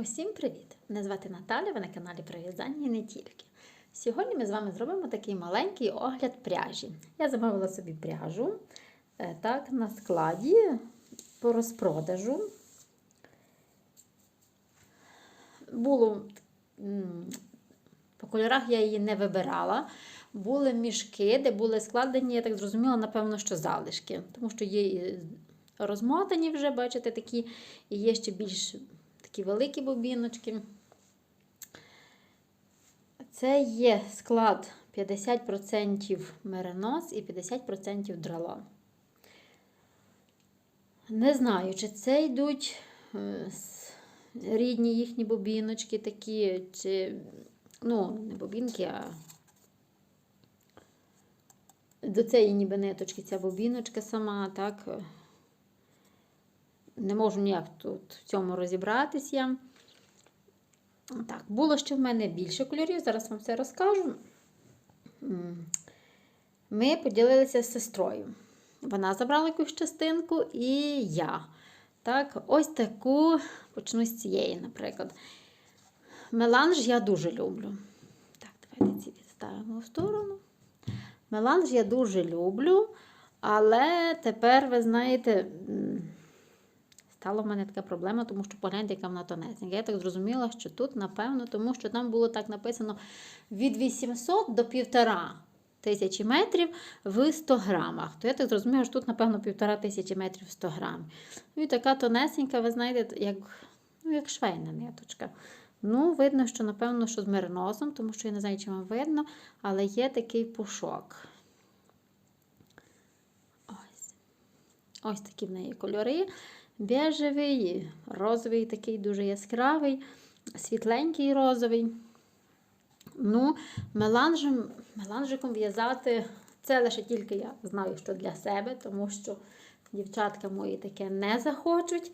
Усім привіт! Мене звати Наталя, ви на каналі про в'язання і не тільки. Сьогодні ми з вами зробимо такий маленький огляд пряжі. Я замовила собі пряжу е, так, на складі по розпродажу. Було по кольорах я її не вибирала. Були мішки, де були складені, я так зрозуміла, напевно, що залишки, тому що є розмотані вже, бачите, такі, і є ще більш такі великі бобіночки. Це є склад 50% меринос і 50% дралон. Не знаю, чи це йдуть е, рідні їхні бобіночки такі, чи, ну, не бобінки, а до цієї ніби ниточки ця бобіночка сама, так. Не можу ніяк тут в цьому розібратись я. Так, було ще в мене більше кольорів, зараз вам все розкажу. Ми поділилися з сестрою. Вона забрала якусь частинку, і я. Так, ось таку почну з цієї, наприклад. Меланж я дуже люблю. Так, давайте ці відставимо в сторону. Меланж я дуже люблю, але тепер, ви знаєте, стала в мене така проблема, тому що погляньте, яка вона тонесенька. Я так зрозуміла, що тут, напевно, тому що там було так написано від 800 до 1,5 тисячі метрів в 100 грамах. То я так зрозуміла, що тут, напевно, 1,5 тисячі метрів в 100 грамів. Ну і така тонесенька, ви знаєте, як, ну, як швейна ниточка. Ну, видно, що, напевно, що з мериносом, тому що я не знаю, чи вам видно, але є такий пушок. Ось такі в неї кольори. Бежевий, розовий, такий дуже яскравий, світленький розовий. Ну, меланжем, меланжиком в'язати це лише тільки я знаю, що для себе, тому що дівчатка мої таке не захочуть.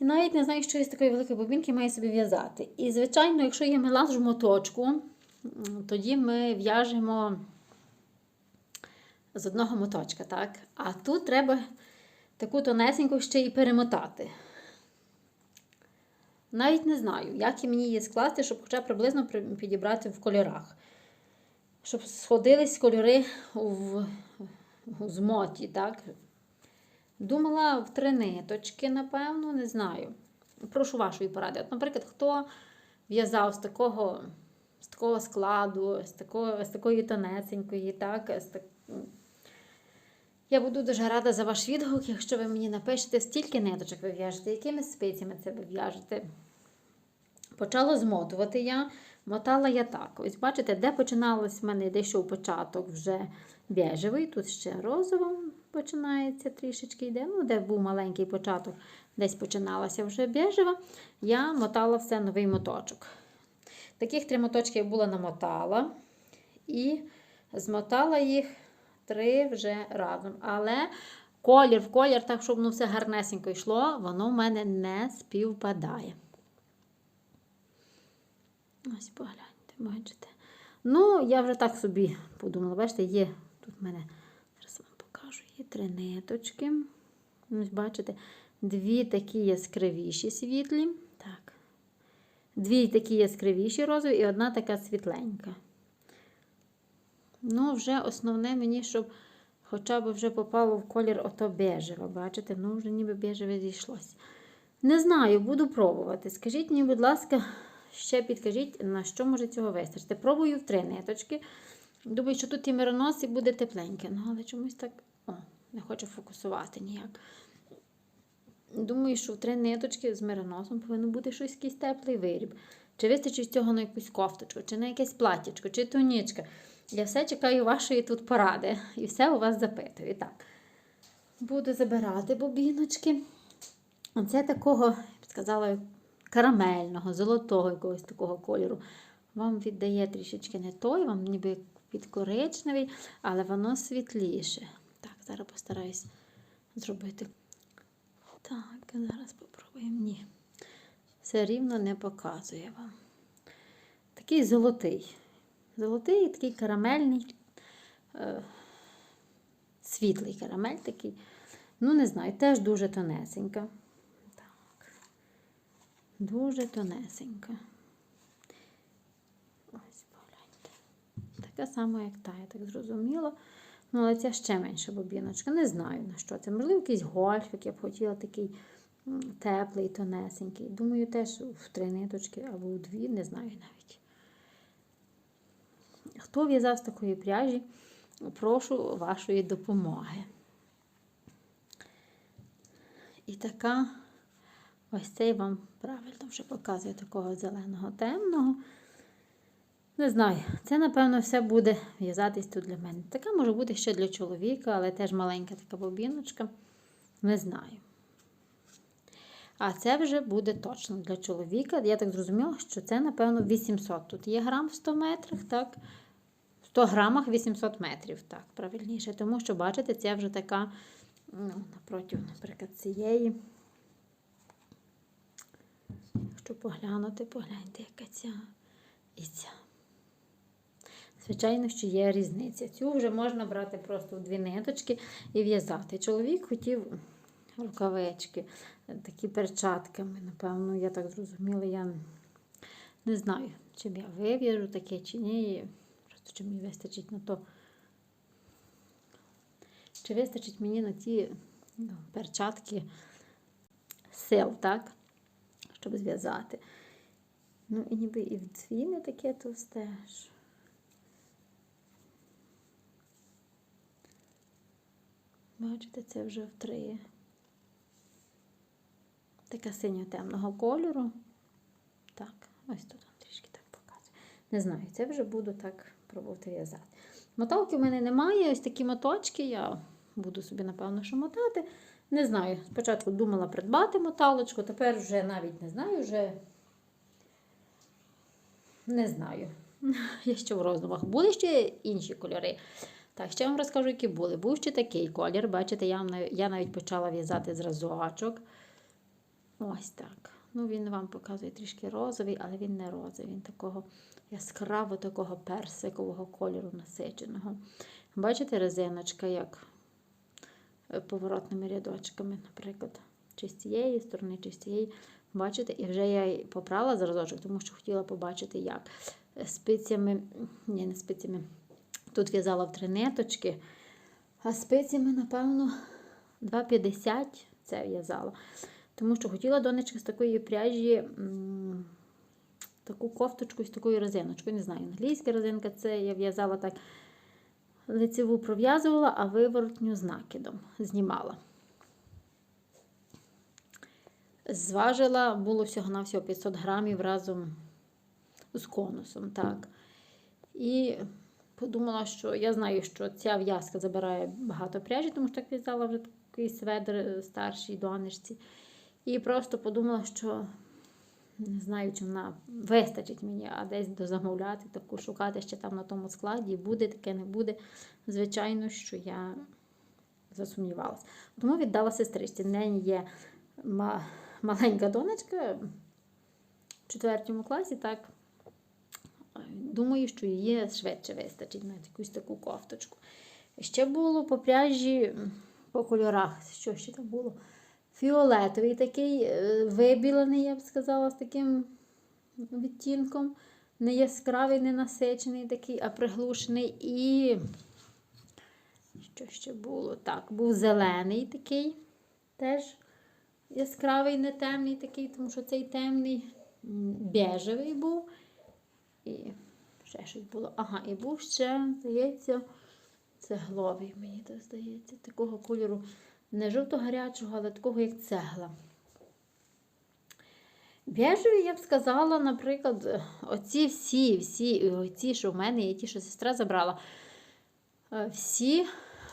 І навіть не знаю, що із такої великої бобінки маю собі в'язати. І, звичайно, якщо є меланж в моточку, тоді ми в'яжемо з одного моточка, так? А тут треба таку тонесеньку ще й перемотати. Навіть не знаю, як і мені її скласти, щоб хоча приблизно підібрати в кольорах. Щоб сходились кольори в, змоті, так? Думала в три ниточки, напевно, не знаю. Прошу вашої поради. От, наприклад, хто в'язав з такого, з такого складу, з, такого, з такої тонесенької, так, з так... Я буду дуже рада за ваш відгук, якщо ви мені напишете, стільки ниточок ви в'яжете, якими спицями це ви в'яжете. Почала змотувати я, мотала я так. Ось бачите, де починалось в мене, де йшов початок вже бежевий, тут ще розовим починається трішечки йде. Ну, де був маленький початок, десь починалася вже бежева, я мотала все новий моточок. Таких три моточки я була намотала і змотала їх три вже разом. Але колір в колір, так, щоб воно все гарнесенько йшло, воно в мене не співпадає. Ось погляньте, бачите. Ну, я вже так собі подумала, бачите, є тут в мене, зараз вам покажу, є три ниточки. Ось, бачите, дві такі яскравіші світлі. Так. Дві такі яскравіші розові і одна така світленька. Ну, вже основне мені, щоб хоча б вже попало в колір ото бежеве. Бачите, ну вже ніби бежеве зійшлося. Не знаю, буду пробувати. Скажіть мені, будь ласка, ще підкажіть, на що може цього вистачити. Пробую в три ниточки. Думаю, що тут і миронос і буде тепленьке. Ну, але чомусь так о, не хочу фокусувати ніяк. Думаю, що в три ниточки з мироносом повинно бути щось якийсь теплий виріб. Чи вистачить цього на якусь кофточку, чи на якесь платтячко, чи тунічка. Я все чекаю вашої тут поради і все у вас запитую. Так, буду забирати бобіночки. Оце такого, я б сказала, карамельного, золотого якогось такого кольору. Вам віддає трішечки не той, вам ніби під коричневий, але воно світліше. Так, зараз постараюсь зробити. Так, зараз попробуємо. Ні. Все рівно не показує вам. Такий золотий. Золотий, такий карамельний, е, світлий карамель такий. Ну, не знаю, теж дуже тонесенька. Так. Дуже тонесенька. Ось погляньте. Така сама, як та, я так зрозуміла. Ну, але ця ще менша бобіночка. Не знаю на що це. Можливо, якийсь гольфик, я б хотіла такий теплий, тонесенький. Думаю, теж в три ниточки або у дві, не знаю навіть. Хто в'язав з такої пряжі, прошу вашої допомоги. І така, ось цей вам правильно вже показує такого зеленого темного. Не знаю, це, напевно, все буде в'язатись тут для мене. Така може бути ще для чоловіка, але теж маленька така бобіночка. Не знаю. А це вже буде точно для чоловіка. Я так зрозуміла, що це, напевно, 800. Тут є грам в 100 метрах, так? В 100 грамах 800 метрів, так, правильніше. Тому що, бачите, це вже така, ну, напроти, наприклад, цієї. Якщо поглянути, погляньте, яка ця і ця. Звичайно, що є різниця. Цю вже можна брати просто в дві ниточки і в'язати. Чоловік хотів рукавички, такі перчатками, напевно, я так зрозуміла, я не знаю, чи я вив'яжу таке, чи ні. Просто чи мені вистачить на то. Чи вистачить мені на ті ну, перчатки сил, так? Щоб зв'язати. Ну, і ніби і не таке товсте. Бачите, це вже в три. Така синьо-темного кольору. Так, ось тут трішки так показую. Не знаю, це вже буду так пробувати в'язати. Моталки в мене немає, ось такі моточки. Я буду собі, напевно, що мотати. Не знаю. Спочатку думала придбати моталочку, тепер вже навіть не знаю, вже не знаю. Я ще в роздумах. Були ще інші кольори. Так, ще вам розкажу, які були. Був ще такий колір. Бачите, я, я навіть почала в'язати зразочок. Ось так. Ну, він вам показує трішки розовий, але він не розовий. Він такого яскраво такого персикового кольору насиченого. Бачите, резиночка, як е, поворотними рядочками, наприклад, чи з цієї сторони, чи з цієї. Бачите, і вже я попрала зразочок, тому що хотіла побачити, як Е, спицями, ні, не спицями. Тут в'язала в три ниточки, а спицями, напевно, 2,50 це в'язала. Тому що хотіла донечка з такої пряжі таку кофточку з такою резиночкою. Не знаю, англійська резинка це я в'язала так. Лицеву пров'язувала, а виворотню з накидом знімала. Зважила, було всього-навсього 500 грамів разом з конусом. так. І подумала, що я знаю, що ця в'язка забирає багато пряжі, тому що так в'язала вже такий сведр е, старшій донечці. І просто подумала, що не знаю, чи вона вистачить мені, а десь дозамовляти, таку шукати ще там на тому складі. Буде таке, не буде. Звичайно, що я засумнівалася. Тому віддала сестричці. В неї є ма- маленька донечка в четвертому класі, так. Думаю, що її швидше вистачить на якусь таку кофточку. Ще було по пряжі, по кольорах, що ще там було? Фіолетовий такий е, вибілений, я б сказала, з таким відтінком. Не яскравий, не насичений такий, а приглушений. І що ще було? Так, був зелений такий, теж яскравий, не темний такий, тому що цей темний м, бежевий був. І ще щось було. Ага, і був ще, здається, цегловий, мені здається, такого кольору. Не жовто-гарячого, але такого, як цегла. Бежеві, я б сказала, наприклад, оці всі, всі, оці, що в мене, і ті, що сестра забрала, е, всі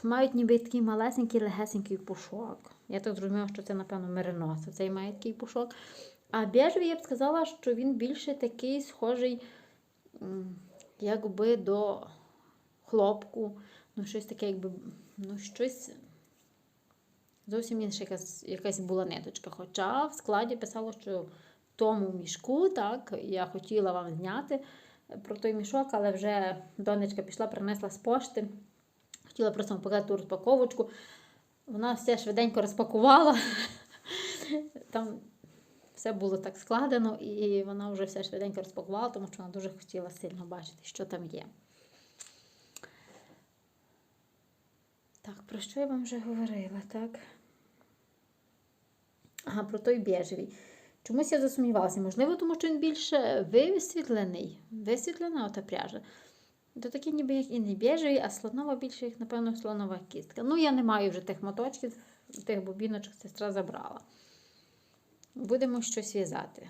мають ніби такий малесенький, легесенький пушок. Я так зрозуміла, що це, напевно, меринос. Цей має такий пушок. А бежевий, я б сказала, що він більше такий схожий, якби до хлопку. Ну, щось таке, якби, ну, щось. Зовсім інша якась, якась була ниточка. Хоча в складі писало, що в тому мішку, так, я хотіла вам зняти про той мішок, але вже донечка пішла, принесла з пошти. Хотіла просто показати ту розпаковочку. Вона все швиденько розпакувала. Там все було так складено, і вона вже все швиденько розпакувала, тому що вона дуже хотіла сильно бачити, що там є. Так, про що я вам вже говорила, так? Ага, про той біжевий. Чомусь я засумнівалася. Можливо, тому що він більше висвітлений. Висвітлена ота пряжа. То такі ніби як і не біжевий, а слонова більше, як, напевно, слонова кістка. Ну, я не маю вже тих моточків, тих бобіночок сестра забрала. Будемо щось в'язати.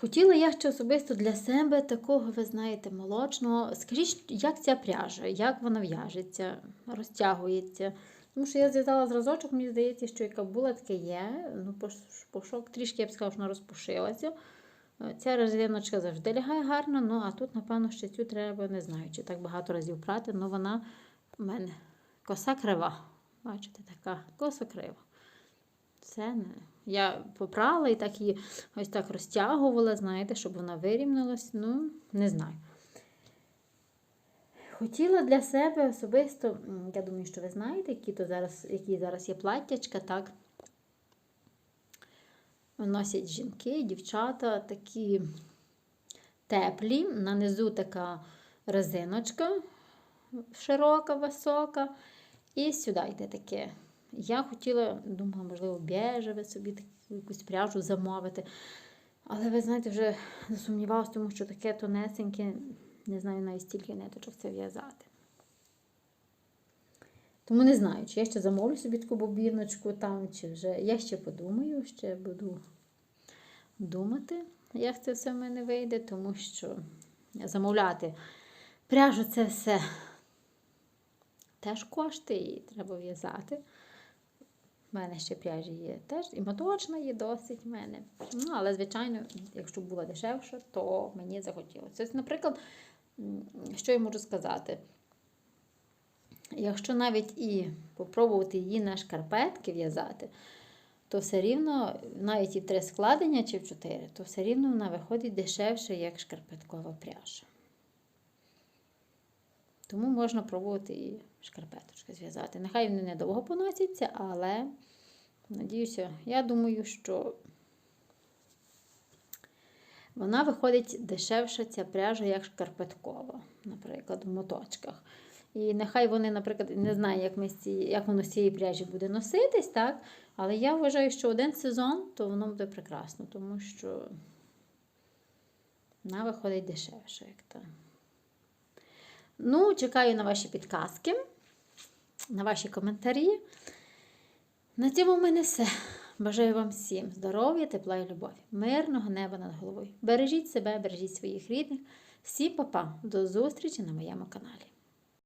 Хотіла я ще особисто для себе такого, ви знаєте, молочного. Скажіть, як ця пряжа, як вона в'яжеться, розтягується. Тому що я зв'язала зразочок, мені здається, що яка була, таке є. Ну, пошок трішки, я б сказала, що вона розпушилася. Е, Ця резиночка завжди лягає гарно, ну а тут, напевно, ще цю треба, не знаю, чи так багато разів прати, але вона в мене коса крива. Бачите, така коса крива. Це не. Я попрала і так її ось так розтягувала, знаєте, щоб вона вирівнялась. Ну, не знаю. Хотіла для себе особисто, я думаю, що ви знаєте, які, то зараз, які зараз є платтячка, так? Носять жінки, дівчата такі теплі. На низу така резиночка широка, висока. І сюди йде таке. Я хотіла, думала, можливо, біжеве собі якусь пряжу замовити. Але ви знаєте, вже засумнівалася, тому що таке тонесеньке, не знаю навіть стільки ниточок це в'язати. Тому не знаю, чи я ще замовлю собі таку бобіночку там, чи вже я ще подумаю, ще буду думати, як це все в мене вийде, тому що замовляти пряжу це все теж кошти, і треба в'язати. У мене ще пряжі є теж, і моточна є досить в мене. Ну, але, звичайно, якщо була дешевша, то мені захотілося. Ось, наприклад, що я можу сказати? Якщо навіть і попробувати її на шкарпетки в'язати, то все рівно, навіть і в три складення чи в чотири, то все рівно вона виходить дешевше, як шкарпеткова пряжа. Тому можна пробувати і шкарпеточки зв'язати. Нехай вони недовго поносяться, але надіюся, я думаю, що вона виходить дешевше ця пряжа, як шкарпеткова, наприклад, в моточках. І нехай вони, наприклад, не знаю, як, ми ці, як воно з цієї пряжі буде носитись, так? але я вважаю, що один сезон, то воно буде прекрасно, тому що вона виходить дешевше, як та. Ну, чекаю на ваші підказки, на ваші коментарі. На цьому в мене все. Бажаю вам всім здоров'я, тепла і любові, мирного неба над головою. Бережіть себе, бережіть своїх рідних. Всім па-па. До зустрічі на моєму каналі.